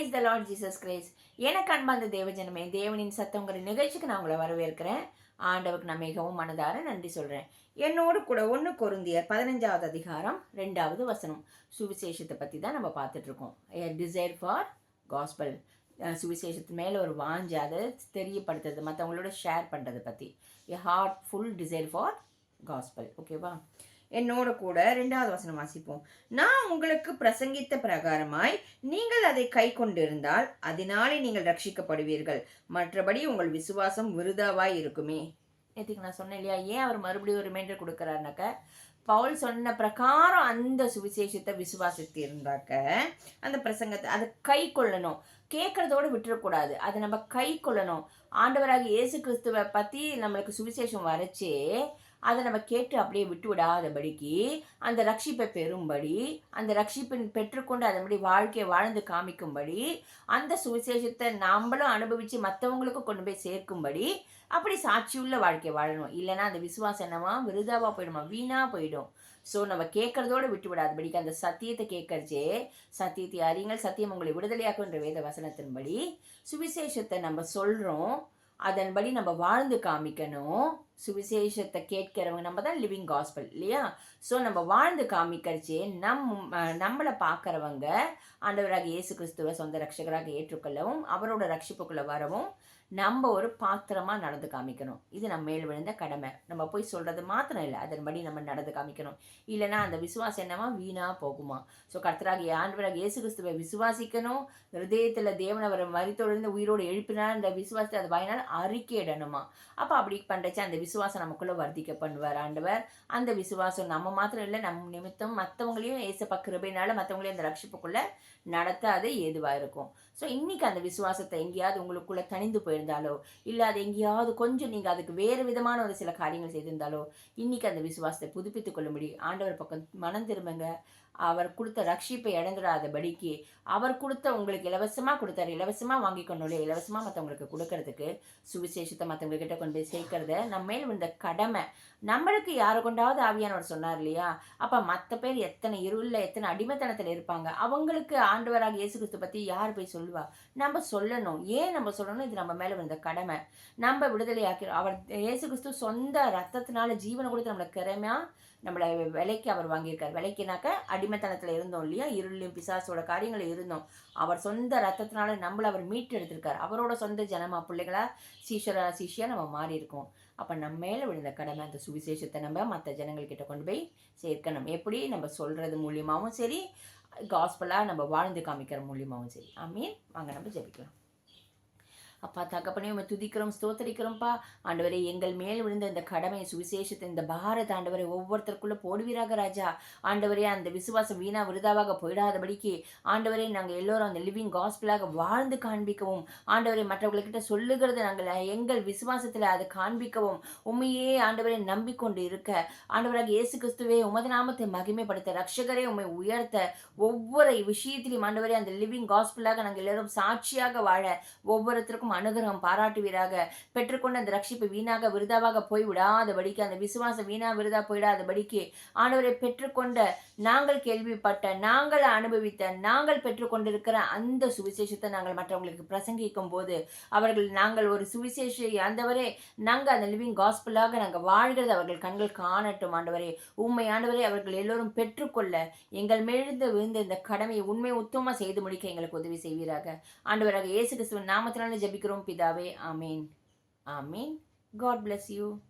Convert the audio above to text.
Praise the Lord Jesus Christ எனக்கு அன்பார்ந்த தேவஜனமே தேவனின் சத்தங்கிற நிகழ்ச்சிக்கு நான் உங்களை வரவேற்கிறேன். ஆண்டவருக்கு நான் மிகவும் மனதார நன்றி சொல்கிறேன் என்னோடு கூட ஒன்று கொருந்தியர் பதினஞ்சாவது அதிகாரம் ரெண்டாவது வசனம். சுவிசேஷத்தை பற்றி தான் நம்ம பார்த்துட்ருக்கோம். டிசைர் ஃபார் காஸ்பல் சுவிசேஷத்து மேலே ஒரு வாஞ்சி அதை தெரியப்படுத்துறது மற்றவங்களோட ஷேர் பண்ணுறதை பற்றி a heartful desire for gospel ஓகேவா என்னோட கூட ரெண்டாவது வசனம் வாசிப்போம். நான் உங்களுக்கு பிரசங்கித்த பிரகாரமாய் நீங்கள் அதை கை கொண்டிருந்தால் அதனாலே நீங்கள் ரட்சிக்கப்படுவீர்கள். மற்றபடி உங்கள் விசுவாசம் விருதாவாய் இருக்குமே. நேற்றுக்கு நான் சொன்னேன் இல்லையா? ஏன் அவர் மறுபடியும் ஒரு ரிமைண்டர் கொடுக்குறாருனாக்க பவுல் சொன்ன பிரகாரம் அந்த சுவிசேஷத்தை விசுவாசித்து இருந்தாக்க அந்த பிரசங்கத்தை அதை கை கொள்ளணும். கேட்கறதோடு விட்டுறக்கூடாது. அதை நம்ம கை கொள்ளணும். ஆண்டவராக இயேசு கிறிஸ்துவை பற்றி நம்மளுக்கு சுவிசேஷம் வரைச்சே அதை நம்ம கேட்டு அப்படியே விட்டு விடாதபடிக்கு அந்த ரட்சிப்பை பெறும்படி அந்த ரட்சிப்பின் பெற்றுக்கொண்டு அதன்படி வாழ்க்கையை வாழ்ந்து காமிக்கும்படி அந்த சுவிசேஷத்தை நாம்களும் அனுபவித்து மற்றவங்களுக்கும் கொண்டு போய் சேர்க்கும்படி அப்படி சாட்சியுள்ள வாழ்க்கையை வாழணும். இல்லைன்னா அந்த விசுவாசம் என்னமா விருதாவாக போயிடுமா? வீணாக போயிடும். ஸோ நம்ம கேட்கறதோடு விட்டு விடாதபடிக்கு அந்த சத்தியத்தை கேட்கறச்சே சத்தியத்தை அறியுங்கள் சத்தியம் உங்களை விடுதலையாக்குன்ற வேத வசனத்தின்படி சுவிசேஷத்தை நம்ம சொல்கிறோம் அதன்படி நம்ம வாழ்ந்து காமிக்கணும். சுவிசேஷத்தை கேட்கிறவங்க நம்ம தான் லிவிங் காஸ்பல் இல்லையா? ஸோ நம்ம வாழ்ந்து காமிக்கிறச்சே நம் நம்மளை பார்க்குறவங்க ஆண்டவராக இயேசு கிறிஸ்துவ சொந்த ரட்சகராக ஏற்றுக்கொள்ளவும் அவரோட ரட்சிப்புக்குள்ளே வரவும் நம்ம ஒரு பாத்திரமாக நடந்து காமிக்கணும். இது நம்ம மேல் விழுந்த கடமை. நம்ம போய் சொல்கிறது மாத்திரம் இல்லை. அதன்படி நம்ம நடந்து காமிக்கணும். இல்லைனா அந்த விசுவாசம் என்னவா? வீணாக போகுமா? ஸோ கர்த்தராக ஆண்டவராக இயேசு கிறிஸ்துவை விசுவாசிக்கணும். ஹிருதயத்தில் தேவன் அவர் மறித்தொழிந்து உயிரோடு எழுப்பினால் அந்த விசுவாசத்தை அது வாயினால் அறிக்கையிடணுமா? அப்போ அப்படி பண்ணுறச்சு அந்த விசுவாசம் நமக்குள்ளே வர்த்திக்க பண்ணுவார் ஆண்டவர். அந்த விசுவாசம் நம்ம மாத்திரம் இல்லை நம் நிமித்தம் மற்றவங்களையும் ஏசப்பா கிருபையினால மற்றவங்களையும் அந்த ரட்சிப்புக்குள்ளே நடத்த அது ஏதுவாக இருக்கும். ஸோ இன்றைக்கி அந்த விசுவாசத்தை எங்கேயாவது உங்களுக்குள்ளே தனிந்து போயிடும் போயிருந்தாலோ இல்லை அது எங்கேயாவது கொஞ்சம் நீங்கள் அதுக்கு வேறு விதமான ஒரு சில காரியங்கள் செய்திருந்தாலோ? இன்றைக்கி அந்த விசுவாசத்தை புதுப்பித்துக் கொள்ளும்படி ஆண்டவர் பக்கம் மனம் திரும்புங்க. அவர் கொடுத்த ரட்சிப்பை இழந்துடாதபடிக்கு அவர் கொடுத்த உங்களுக்கு இலவசமாக கொடுத்தாரு. இலவசமாக வாங்கி கொண்டு இலவசமாக மற்றவங்களுக்கு கொடுக்கறதுக்கு சுவிசேஷத்தை மற்றவங்க கிட்ட கொண்டு போய் சேர்க்கறத நம்ம மேல் இந்த கடமை. நம்மளுக்கு யாரை கொண்டாவது ஆவியானவர் சொன்னார் இல்லையா? அப்போ மற்ற பேர் எத்தனை இருளில் எத்தனை அடிமைத்தனத்தில் இருப்பாங்க? அவங்களுக்கு ஆண்டவராக இயேசு கிறிஸ்து பற்றி யார் போய் சொல்லுவா? நம்ம சொல்லணும். ஏன் நம்ம சொல்லணும்? இது நம்ம மேலே வந்த கடமை. நம்ம விடுதலையாக்கி அவர் இயேசு கிறிஸ்து சொந்த ரத்தத்தினால ஜீவனை கொடுத்து நம்மளை கிரமையாக நம்மளை விலைக்கு அவர் வாங்கியிருக்கார். விலைக்குனாக்க அடிமைத்தனத்தில் இருந்தோம் இல்லையா? இருளையும் பிசாசோட காரியங்கள் இருந்தோம். அவர் சொந்த ரத்தத்தினால நம்மளை அவர் மீட்டு எடுத்திருக்கார். அவரோட சொந்த ஜனமா பிள்ளைகளா சீஷரா சீஷியாக நம்ம மாறி இருக்கோம். அப்போ நம்ம மேலே விழுந்த கடமை அந்த சுவிசேஷத்தை நம்ம மற்ற ஜனங்கள்கிட்ட கொண்டு போய் சேர்க்கணும். எப்படி? நம்ம சொல்கிறது மூலியமாகவும் சரி காஸ்பலாக நம்ம வாழ்ந்து காமிக்கிற மூலியமாகவும் சரி. ஆமீன். வாங்க நம்ம ஜபிக்கலாம். அப்பா தகப்பனே உண்மை துதிக்கிறோம் ஸ்தோத்தரிக்கிறோம்ப்பா ஆண்டவரே எங்கள் மேல் விழுந்த இந்த கடமை சுவிசேஷத்தை இந்த பாரத ஆண்டவரை ஒவ்வொருத்தருக்குள்ளே போடுவீராக ராஜா. ஆண்டவரே அந்த விசுவாசம் வீணா விருதாவாக போயிடாதபடிக்கு ஆண்டவரே நாங்கள் எல்லோரும் அந்த லிவிங் காஸ்பிளாக வாழ்ந்து காண்பிக்கவும் ஆண்டவரை மற்றவர்கள்கிட்ட சொல்லுகிறத நாங்கள் எங்கள் விசுவாசத்தில் அதை காண்பிக்கவும் உண்மையே ஆண்டவரை நம்பிக்கொண்டு இருக்க. ஆண்டவராக இயேசு கிறிஸ்துவே உமது நாமத்தை மகிமைப்படுத்த ரட்சகரே உண்மை உயர்த்த ஒவ்வொரு விஷயத்திலையும் ஆண்டவரே அந்த லிவிங் காஸ்பிளாக நாங்கள் எல்லோரும் சாட்சியாக வாழ ஒவ்வொருத்தருக்கும் எல்லாருக்கும் அனுகிரகம் பாராட்டுவீராக. பெற்றுக்கொண்ட அந்த ரட்சிப்பு வீணாக விருதாவாக போய் விடாதபடிக்கு அந்த விசுவாசம் வீணா விருதா போயிடாதபடிக்கு ஆண்டவரை பெற்றுக்கொண்ட நாங்கள் கேள்விப்பட்ட நாங்கள் அனுபவித்த நாங்கள் பெற்றுக்கொண்டிருக்கிற அந்த சுவிசேஷத்தை நாங்கள் மற்றவங்களுக்கு பிரசங்கிக்கும் போது அவர்கள் நாங்கள் ஒரு சுவிசேஷ ஆண்டவரே நாங்கள் அந்த லிவிங் காஸ்பிளாக நாங்கள் வாழ்கிறது அவர்கள் கண்கள் காணட்டும் ஆண்டவரே. உண்மை ஆண்டவரே அவர்கள் எல்லோரும் பெற்றுக்கொள்ள எங்கள் மெழுந்து விழுந்த இந்த கடமையை உண்மை உத்தமமாக செய்து முடிக்க எங்களுக்கு உதவி செய்வீராக. ஆண்டவராக இயேசு கிறிஸ்துவின் நாமத்தினால ஜெபிக்கிறோம் பிதாவே ஆமீன். ஆமீன். God bless you